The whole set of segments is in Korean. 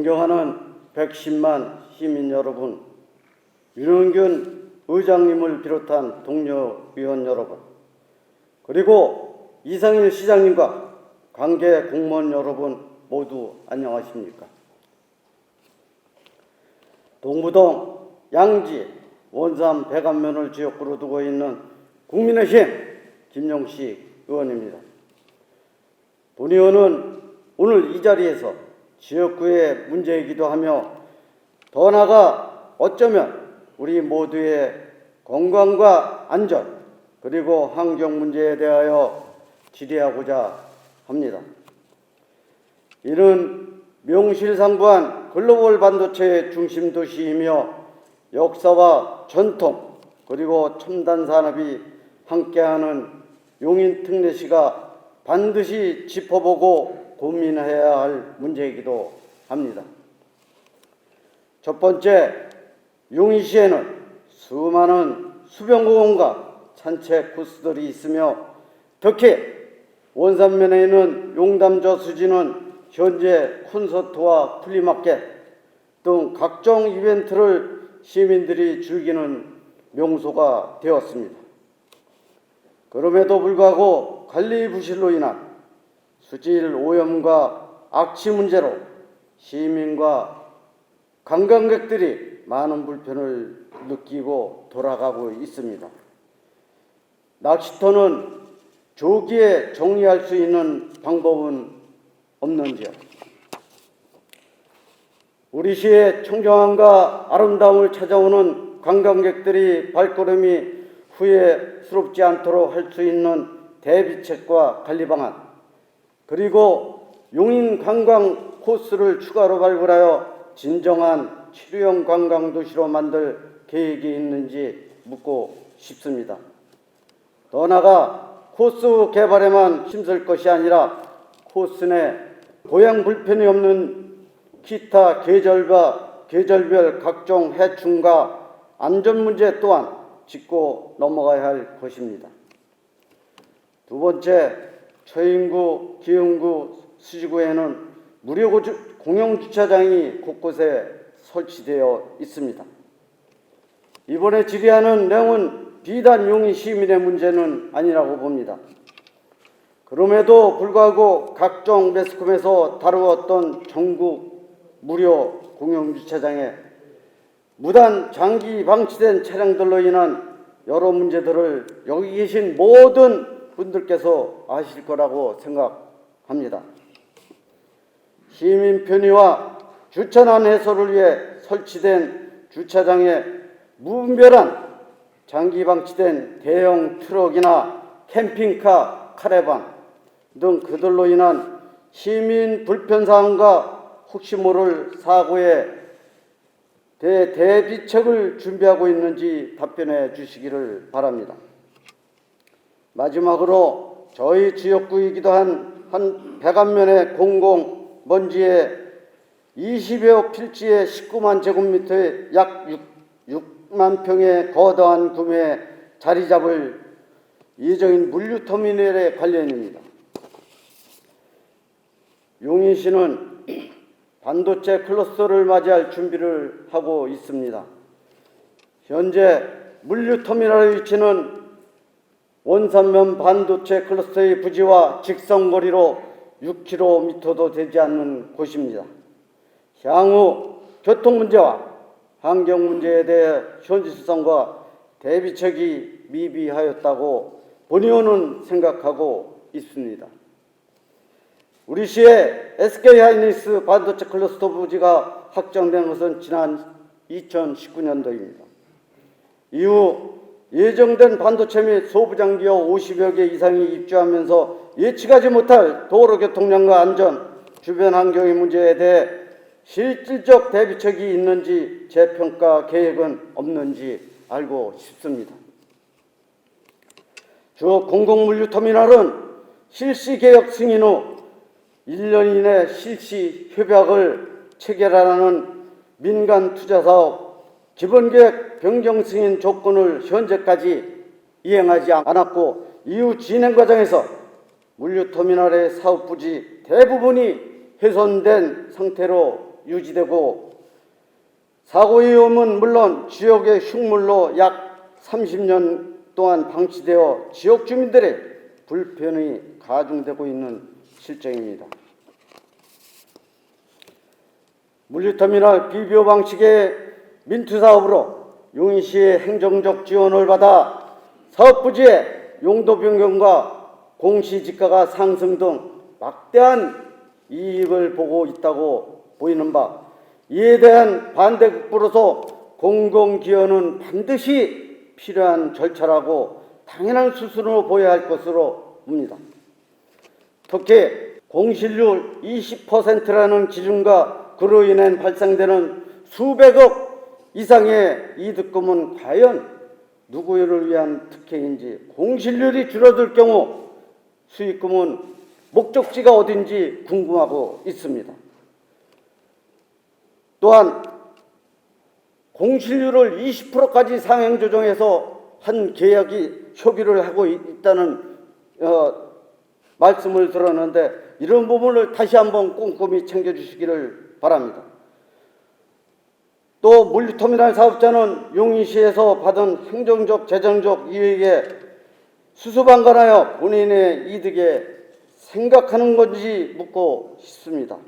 존경하는 110만 시민 여러분, 윤은균 의장님을 비롯한 동료 위원 여러분, 그리고 이상일 시장님과 관계 공무원 여러분 모두 안녕하십니까? 동부동 양지 원삼 백안면을 지역구로 두고 있는 국민의힘 김용식 의원입니다. 본 의원은 오늘 이 자리에서 지역구의 문제이기도 하며 더 나아가 어쩌면 우리 모두의 건강과 안전 그리고 환경 문제에 대하여 질의하고자 합니다. 이는 명실상부한 글로벌 반도체의 중심 도시이며 역사와 전통 그리고 첨단 산업이 함께하는 용인 특례시가 반드시 짚어보고 고민해야 할 문제이기도 합니다. 첫 번째, 용인시에는 수많은 수변공원과 산책 코스들이 있으며 특히 원산면에 있는 용담저 수지는 현재 콘서트와 플리마켓 등 각종 이벤트를 시민들이 즐기는 명소가 되었습니다. 그럼에도 불구하고 관리 부실로 인한 수질 오염과 악취 문제로 시민과 관광객들이 많은 불편을 느끼고 돌아가고 있습니다. 낚시터는 조기에 정리할 수 있는 방법은 없는지요? 우리 시의 청정함과 아름다움을 찾아오는 관광객들이 발걸음이 후회스럽지 않도록 할 수 있는 대비책과 관리 방안, 그리고 용인 관광 코스를 추가로 발굴하여 진정한 치료형 관광 도시로 만들 계획이 있는지 묻고 싶습니다. 더 나아가 코스 개발에만 힘쓸 것이 아니라 코스 내 고양 불편이 없는 기타 계절과 계절별 각종 해충과 안전 문제 또한 짚고 넘어가야 할 것입니다. 두 번째, 초인구, 기흥구, 수지구에는 무료 고주- 공영 주차장이 곳곳에 설치되어 있습니다. 이번에 질의하는 내용은 비단 용인 시민의 문제는 아니라고 봅니다. 그럼에도 불구하고 각종 매스컴에서 다루었던 전국 무료 공영주차장에 무단 장기 방치된 차량들로 인한 여러 문제들을 여기 계신 모든 분들께서 아실 거라고 생각합니다. 시민 편의와 주차난 해소를 위해 설치된 주차장에 무분별한 장기 방치된 대형 트럭이나 캠핑카, 카레반 등 그들로 인한 시민 불편 사항과 혹시 모를 사고에 대 대비책을 준비하고 있는지 답변해 주시기를 바랍니다. 마지막으로 저희 지역구이기도 한 한 백안면의 공공 먼지에 20여 필지의 19만 제곱미터의 약 6, 만 평의 거대한 구매에 자리 잡을 예정인 물류터미널의 관련입니다. 용인시는 반도체 클러스터를 맞이할 준비를 하고 있습니다. 현재 물류터미널의 위치는 원산면 반도체 클러스터의 부지와 직선거리로 6km도 되지 않는 곳입니다. 향후 교통 문제와 환경 문제에 대해 현실성과 대비책이 미비하였다고 본의원은 생각하고 있습니다. 우리 시의 SK 하이닉스 반도체 클러스터 부지가 확정된 것은 지난 2019년도입니다. 이후 예정된 반도체 및 소부장 기업 50여 개 이상이 입주하면서 예측하지 못할 도로 교통량과 안전, 주변 환경의 문제에 대해 실질적 대비책이 있는지 재평가 계획은 없는지 알고 싶습니다. 주 공공물류터미널은 실시 개혁 승인 후 1년 이내 실시 협약을 체결하라는 민간 투자 사업 기본계획 변경 승인 조건을 현재까지 이행하지 않았고 이후 진행 과정에서 물류터미널의 사업 부지 대부분이 훼손된 상태로 유지되고 사고 위험은 물론 지역의 흉물로 약 30년 동안 방치되어 지역 주민들의 불편이 가중되고 있는 실정입니다. 물류터미널 비비오 방식의 민투 사업으로 용인시의 행정적 지원을 받아 사업 부지의 용도 변경과 공시지가가 상승 등 막대한 이익을 보고 있다고 보이는 바 이에 대한 반대 극부로서 공공기여는 반드시 필요한 절차라고 당연한 수순으로 보여야 할 것으로 봅니다. 특히 공실률 20%라는 기준과 그로 인해 발생되는 수백억 이상의 이득금은 과연 누구를 위한 특혜인지 공실률이 줄어들 경우 수익금은 목적지가 어딘지 궁금하고 있습니다. 또한 공실률을 20%까지 상향 조정해서 한 계약이 협의를 하고 있다는 어, 말씀을 들었는데 이런 부분을 다시 한번 꼼꼼히 챙겨주시기를 바랍니다. 또 물류터미널 사업자는 용인시에서 받은 행정적 재정적 이익에 수수방 관하여 본인의 이득에 생각하는 건지 묻고 싶습니다.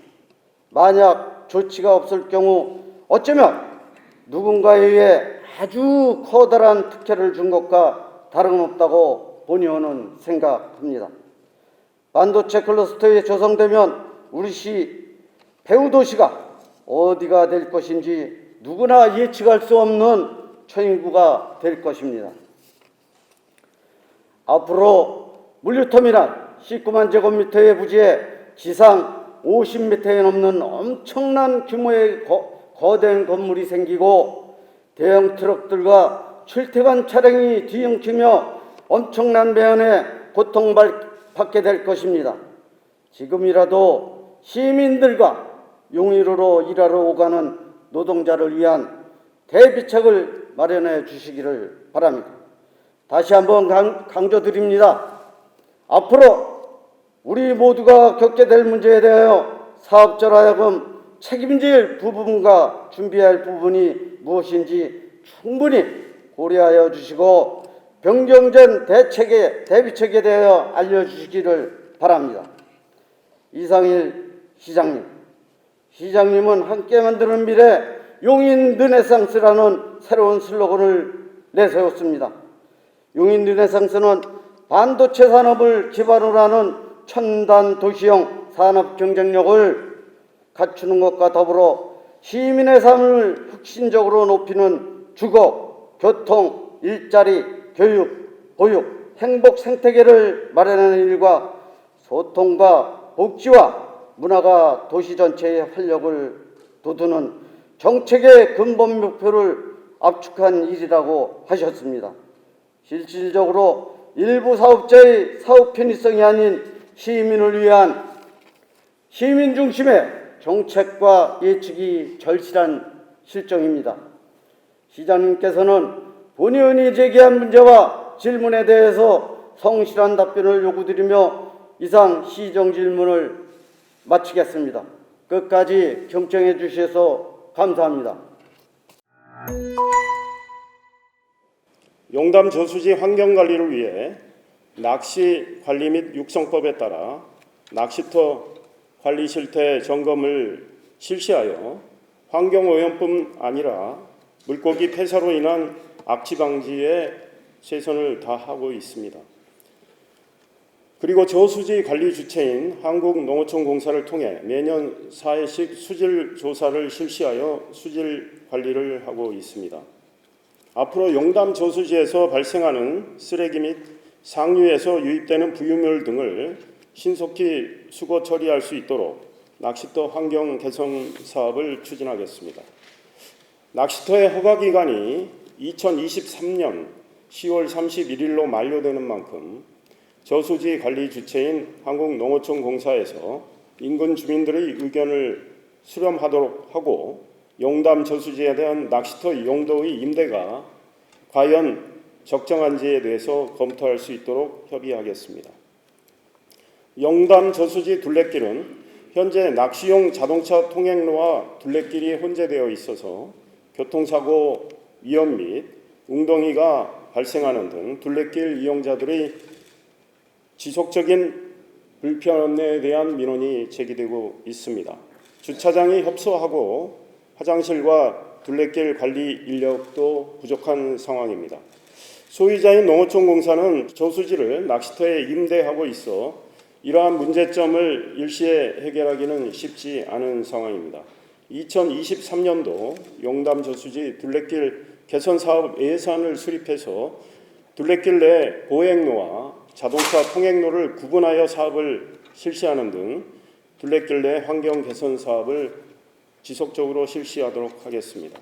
만약 조치가 없을 경우 어쩌면 누군가에 의해 아주 커다란 특혜를 준 것과 다름없다고 본의원은 생각합니다. 반도체 클러스터에 조성되면 우리 시 배후 도시가 어디가 될 것인지 누구나 예측할 수 없는 초인구가 될 것입니다. 앞으로 물류터미널 19만 제곱미터의 부지에 지상 50m에 넘는 엄청난 규모의 거, 거대한 건물이 생기고 대형 트럭들과 출퇴근 차량이 뒤엉키며 엄청난 매연에 고통받게 될 것입니다. 지금이라도 시민들과 용의로로 일하러 오가는 노동자를 위한 대비책을 마련해 주시기를 바랍니다. 다시 한번 강, 강조드립니다. 앞으로 우리 모두가 겪게 될 문제에 대하여 사업자로 하여금 책임질 부분과 준비할 부분이 무엇인지 충분히 고려하여 주시고 변경된 대책에 대비책에 대하여 알려주시기를 바랍니다. 이상일 시장님, 시장님은 함께 만드는 미래 용인 르네상스라는 새로운 슬로건을 내세웠습니다. 용인 르네상스는 반도체 산업을 기반으로 하는 첨단 도시형 산업 경쟁력을 갖추는 것과 더불어 시민의 삶을 혁신적으로 높이는 주거, 교통, 일자리, 교육, 보육, 행복 생태계를 마련하는 일과 소통과 복지와 문화가 도시 전체의 활력을 돋우는 정책의 근본 목표를 압축한 일이라고 하셨습니다. 실질적으로 일부 사업자의 사업 편의성이 아닌 시민을 위한 시민 중심의 정책과 예측이 절실한 실정입니다. 시장님께서는 본의원이 제기한 문제와 질문에 대해서 성실한 답변을 요구드리며 이상 시정 질문을 마치겠습니다. 끝까지 경청해 주셔서 감사합니다. 용담 저수지 환경 관리를 위해 낚시 관리 및 육성법에 따라 낚시터 관리 실태 점검을 실시하여 환경 오염뿐 아니라 물고기 폐사로 인한 악취 방지에 최선을 다하고 있습니다. 그리고 저수지 관리 주체인 한국농어촌공사를 통해 매년 4회씩 수질 조사를 실시하여 수질 관리를 하고 있습니다. 앞으로 용담 저수지에서 발생하는 쓰레기 및 상류에서 유입되는 부유물 등을 신속히 수거 처리할 수 있도록 낚시터 환경 개선 사업을 추진하겠습니다. 낚시터의 허가 기간이 2023년 10월 31일로 만료되는 만큼 저수지 관리 주체인 한국농어촌 공사에서 인근 주민들의 의견을 수렴하도록 하고 용담 저수지에 대한 낚시터 용도의 임대가 과연 적정한지에 대해서 검토할 수 있도록 협의하겠습니다. 용담 저수지 둘레길은 현재 낚시용 자동차 통행로와 둘레길이 혼재되어 있어서 교통사고 위험 및 웅덩이가 발생하는 등 둘레길 이용자들의 지속적인 불편에 대한 민원이 제기되고 있습니다. 주차장이 협소하고 화장실과 둘레길 관리 인력도 부족한 상황입니다. 소유자인 농어촌 공사는 저수지를 낚시터에 임대하고 있어 이러한 문제점을 일시에 해결하기는 쉽지 않은 상황입니다. 2023년도 용담 저수지 둘레길 개선 사업 예산을 수립해서 둘레길 내 보행로와 자동차 통행로를 구분하여 사업을 실시하는 등 둘레길 내 환경 개선 사업을 지속적으로 실시하도록 하겠습니다.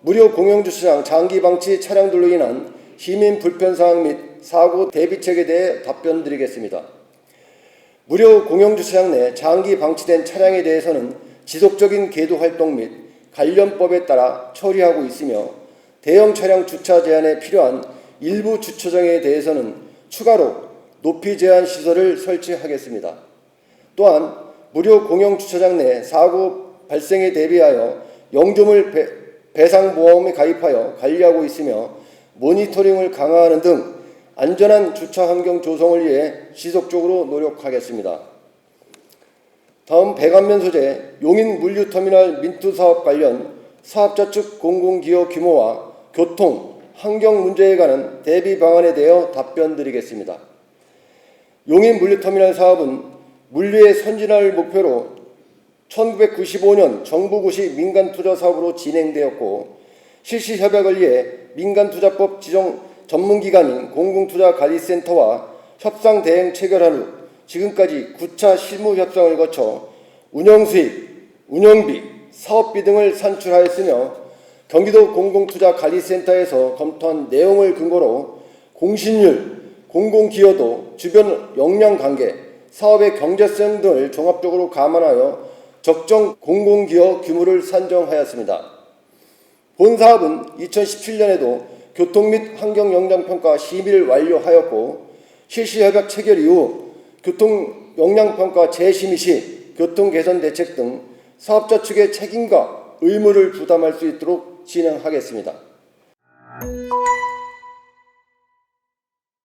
무료 공영주차장 장기 방치 차량들로 인한 시민 불편 사항 및 사고 대비책에 대해 답변 드리겠습니다. 무료 공영주차장 내 장기 방치된 차량에 대해서는 지속적인 계도 활동 및 관련법에 따라 처리하고 있으며 대형 차량 주차 제한에 필요한 일부 주차장에 대해서는 추가로 높이 제한 시설을 설치하겠습니다. 또한 무료 공영 주차장 내 사고 발생에 대비하여 영조물 배, 배상보험에 가입하여 관리하고 있으며 모니터링을 강화하는 등 안전한 주차 환경 조성을 위해 지속적으로 노력하겠습니다. 다음 배관면 소재 용인 물류터미널 민투 사업 관련 사업자 측 공공기여 규모와 교통, 환경 문제에 관한 대비 방안에 대해 답변 드리겠습니다. 용인 물류터미널 사업은 물류의 선진화를 목표로 1995년 정부 고시 민간 투자 사업으로 진행되었고 실시 협약을 위해 민간 투자법 지정 전문기관인 공공투자관리센터와 협상 대행 체결한 후 지금까지 9차 실무 협상을 거쳐 운영 수익, 운영비, 사업비 등을 산출하였으며 경기도 공공투자관리센터에서 검토한 내용을 근거로 공신률, 공공기여도, 주변 역량 관계, 사업의 경제성 등을 종합적으로 감안하여 적정 공공기여 규모를 산정하였습니다. 본 사업은 2017년에도 교통 및 환경 영향 평가 심의를 완료하였고 실시 협약 체결 이후 교통 영향 평가 재심의 시 교통 개선 대책 등 사업자 측의 책임과 의무를 부담할 수 있도록 진행하겠습니다.